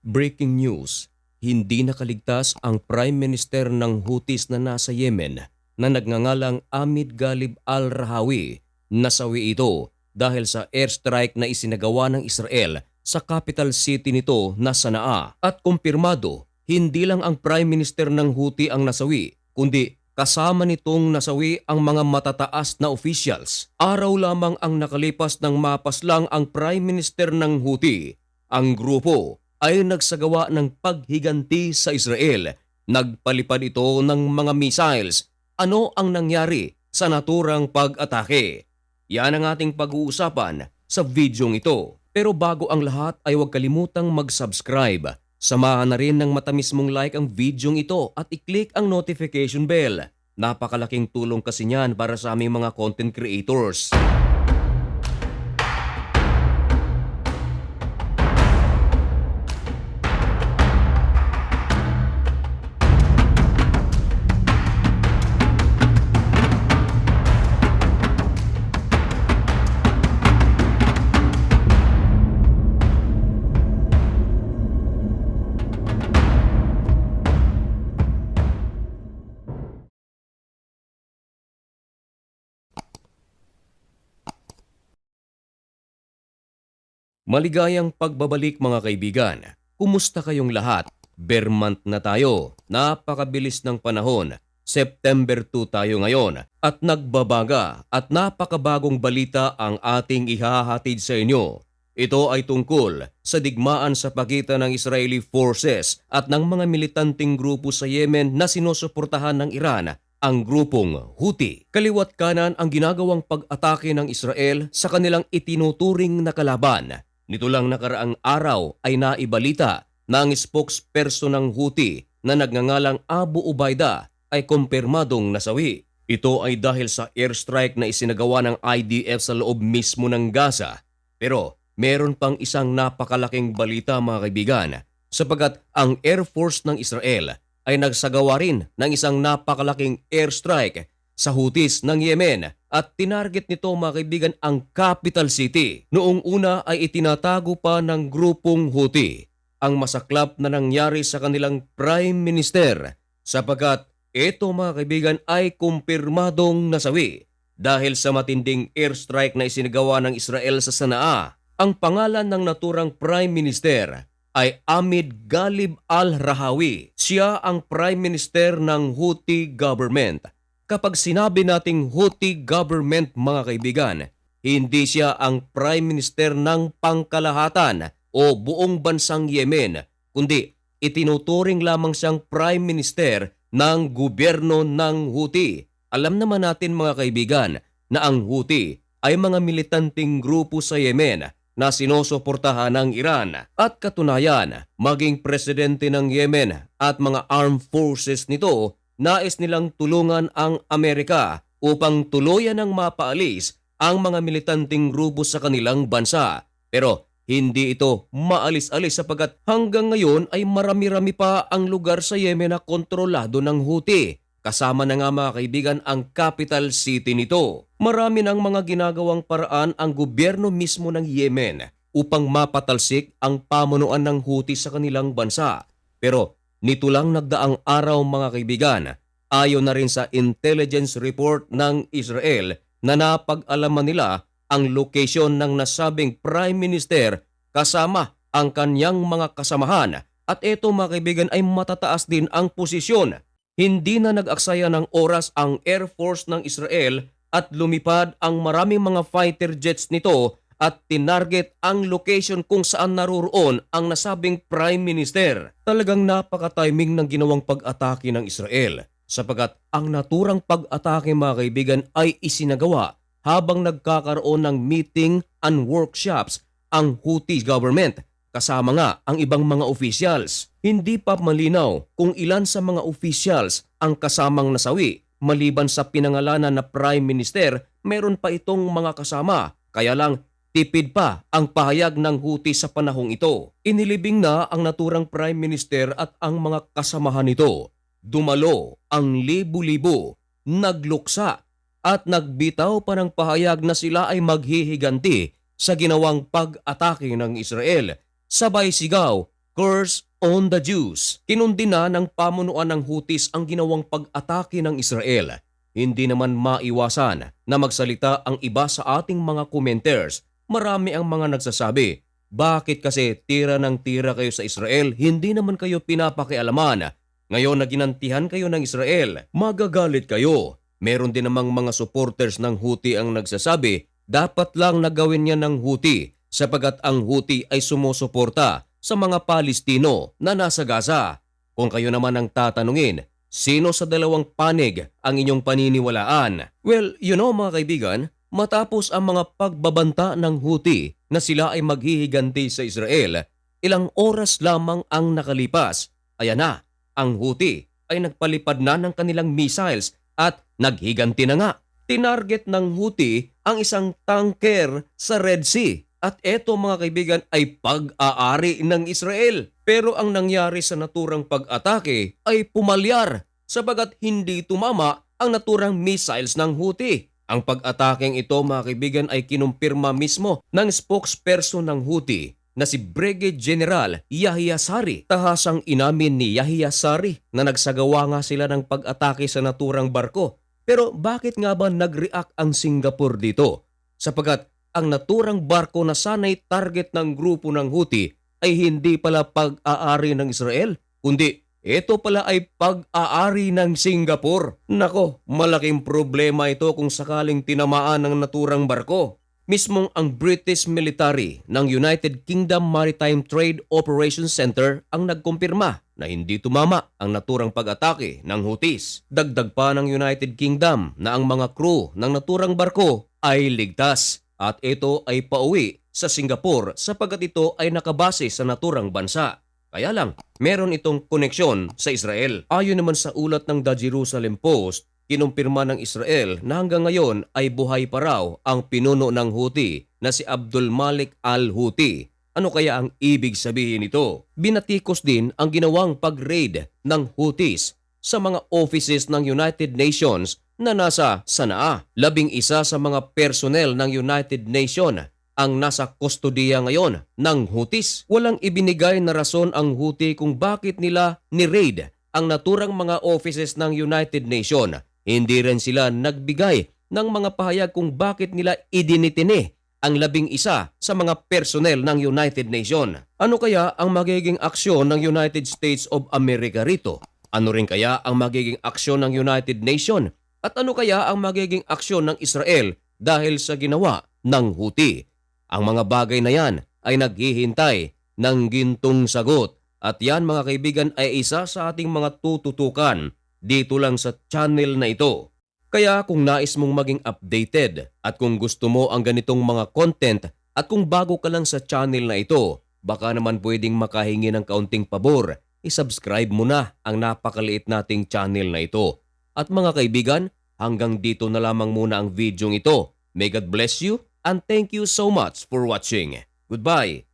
Breaking news, hindi nakaligtas ang Prime Minister ng Houthis na nasa Yemen na nagngangalang Amid Galib al-Rahawi. Nasawi ito dahil sa airstrike na isinagawa ng Israel sa capital city nito na Sanaa. At kumpirmado, hindi lang ang Prime Minister ng Houthi ang nasawi, kundi kasama nitong nasawi ang mga matataas na officials. Araw lamang ang nakalipas ng mapaslang ang Prime Minister ng Houthi. Ang grupo ay nagsagawa ng paghiganti sa Israel. Nagpalipad ito ng mga missiles. Ano ang nangyari sa naturang pag-atake? Yan ang ating pag-uusapan sa videong ito. Pero bago ang lahat ay huwag kalimutang mag-subscribe. Samahan na rin ng matamis mong like ang videong ito at i-click ang notification bell. Napakalaking tulong kasi niyan para sa aming mga content creators. Maligayang pagbabalik mga kaibigan. Kumusta kayong lahat? Bermont na tayo. Napakabilis ng panahon. September 2 tayo ngayon at nagbabaga at napakabagong balita ang ating ihahatid sa inyo. Ito ay tungkol sa digmaan sa pagitan ng Israeli forces at ng mga militanteng grupo sa Yemen na sinusuportahan ng Iran ang grupong Houthi. Kaliwat kanan ang ginagawang pag-atake ng Israel sa kanilang itinuturing na kalaban. Nito lang nakaraang araw ay naibalita na ang spokesperson ng Houthi na nagngangalang Abu Ubaida ay kumpirmadong nasawi. Ito ay dahil sa airstrike na isinagawa ng IDF sa loob mismo ng Gaza. Pero meron pang isang napakalaking balita mga kaibigan sapagat ang Air Force ng Israel ay nagsagawa rin ng isang napakalaking airstrike sa Houthis ng Yemen at tinarget nito mga kaibigan ang capital city. Noong una ay itinatago pa ng grupong Houthi ang masaklap na nangyari sa kanilang Prime Minister sapagkat ito mga kaibigan ay kumpirmadong nasawi dahil sa matinding airstrike na isinagawa ng Israel sa Sanaa. Ang pangalan ng naturang Prime Minister ay Amid Galib al-Rahawi. Siya ang Prime Minister ng Houthi government. Kapag sinabi nating Houthi government mga kaibigan, hindi siya ang Prime Minister ng pangkalahatan o buong bansang Yemen, kundi itinuturing lamang siyang Prime Minister ng gobyerno ng Houthi. Alam naman natin mga kaibigan na ang Houthi ay mga militanteng grupo sa Yemen na sinusuportahan ng Iran at katunayan maging presidente ng Yemen at mga armed forces nito nais nilang tulungan ang Amerika upang tuluyan ng mapaalis ang mga militanteng grupo sa kanilang bansa. Pero hindi ito maalis-alis sapagat hanggang ngayon ay marami-rami pa ang lugar sa Yemen na kontrolado ng Houthi. Kasama na nga mga kaibigan ang capital city nito. Marami ng mga ginagawang paraan ang gobyerno mismo ng Yemen upang mapatalsik ang pamunuan ng Houthi sa kanilang bansa. Pero nito lang nagdaang araw mga kaibigan, ayon na rin sa intelligence report ng Israel na napag-alaman nila ang location ng nasabing Prime Minister kasama ang kanyang mga kasamahan at ito mga kaibigan ay matataas din ang posisyon. Hindi na nag-aksaya ng oras ang Air Force ng Israel at lumipad ang maraming mga fighter jets nito at tinarget ang location kung saan naroroon ang nasabing Prime Minister. Talagang napaka-timing ng ginawang pag-atake ng Israel sapagat ang naturang pag-atake mga kaibigan ay isinagawa habang nagkakaroon ng meeting and workshops ang Houthi government kasama nga ang ibang mga officials. Hindi pa malinaw kung ilan sa mga officials ang kasamang nasawi. Maliban sa pinangalanan na Prime Minister, meron pa itong mga kasama. Kaya lang, tipid pa ang pahayag ng Houthi sa panahong ito. Inilibing na ang naturang Prime Minister at ang mga kasamahan nito. Dumalo ang libu-libo, nagluksa at nagbitaw pa ng pahayag na sila ay maghihiganti sa ginawang pag-atake ng Israel. Sabay sigaw, Curse on the Jews. Kinundi na ng pamunuan ng Houthis ang ginawang pag-atake ng Israel. Hindi naman maiwasan na magsalita ang iba sa ating mga commenters. Marami ang mga nagsasabi, bakit kasi tira ng tira kayo sa Israel, hindi naman kayo pinapakialaman. Ngayon na ginantihan kayo ng Israel, magagalit kayo. Meron din namang mga supporters ng Houthi ang nagsasabi, dapat lang nagawin niya ng Houthi sapagat ang Houthi ay sumusuporta sa mga Palestino na nasa Gaza. Kung kayo naman ang tatanungin, sino sa dalawang panig ang inyong paniniwalaan? Well, you know mga kaibigan, matapos ang mga pagbabanta ng Houthi na sila ay maghihiganti sa Israel, ilang oras lamang ang nakalipas. Ayan na, ang Houthi ay nagpalipad na ng kanilang missiles at naghiganti na nga. Tinarget ng Houthi ang isang tanker sa Red Sea. At eto mga kaibigan ay pag-aari ng Israel. Pero ang nangyari sa naturang pag-atake ay pumalyar sabagat hindi tumama ang naturang missiles ng Houthi. Ang pag-atakeng ito mga kaibigan ay kinumpirma mismo ng spokesperson ng Houthi na si Brigadier General Yahya Sari. Tahasang inamin ni Yahya Sari na nagsagawa nga sila ng pag-atake sa naturang barko. Pero bakit nga ba nag-react ang Singapore dito? Sapagat ang naturang barko na sanay target ng grupo ng Houthi ay hindi pala pag-aari ng Israel, kundi ito pala ay pag-aari ng Singapore. Nako, malaking problema ito kung sakaling tinamaan ng naturang barko. Mismong ang British military ng United Kingdom Maritime Trade Operations Center ang nagkumpirma na hindi tumama ang naturang pag-atake ng Houthis. Dagdag pa ng United Kingdom na ang mga crew ng naturang barko ay ligtas at ito ay pauwi sa Singapore sapagat ito ay nakabase sa naturang bansa. Kaya lang, meron itong koneksyon sa Israel. Ayon naman sa ulat ng The Jerusalem Post, kinumpirma ng Israel na hanggang ngayon ay buhay pa raw ang pinuno ng Houthi na si Abdul Malik al-Houthi. Ano kaya ang ibig sabihin nito? Binatikos din ang ginawang pag-raid ng Houthis sa mga offices ng United Nations na nasa Sanaa. Labing isa sa mga personnel ng United Nation ang nasa kustodiya ngayon ng Houthis. Walang ibinigay na rason ang Houthi kung bakit nila ni-raid ang naturang mga offices ng United Nation. Hindi rin sila nagbigay ng mga pahayag kung bakit nila idinitine ang labing isa sa mga personnel ng United Nation. Ano kaya ang magiging aksyon ng United States of America rito? Ano rin kaya ang magiging aksyon ng United Nation? At ano kaya ang magiging aksyon ng Israel dahil sa ginawa ng Houthi? Ang mga bagay na yan ay naghihintay ng gintong sagot at yan mga kaibigan ay isa sa ating mga tututukan dito lang sa channel na ito. Kaya kung nais mong maging updated at kung gusto mo ang ganitong mga content at kung bago ka lang sa channel na ito, baka naman pwedeng makahingi ng kaunting pabor, isubscribe mo na ang napakaliit nating channel na ito. At mga kaibigan, hanggang dito na lamang muna ang video ito. May God bless you and thank you so much for watching. Goodbye!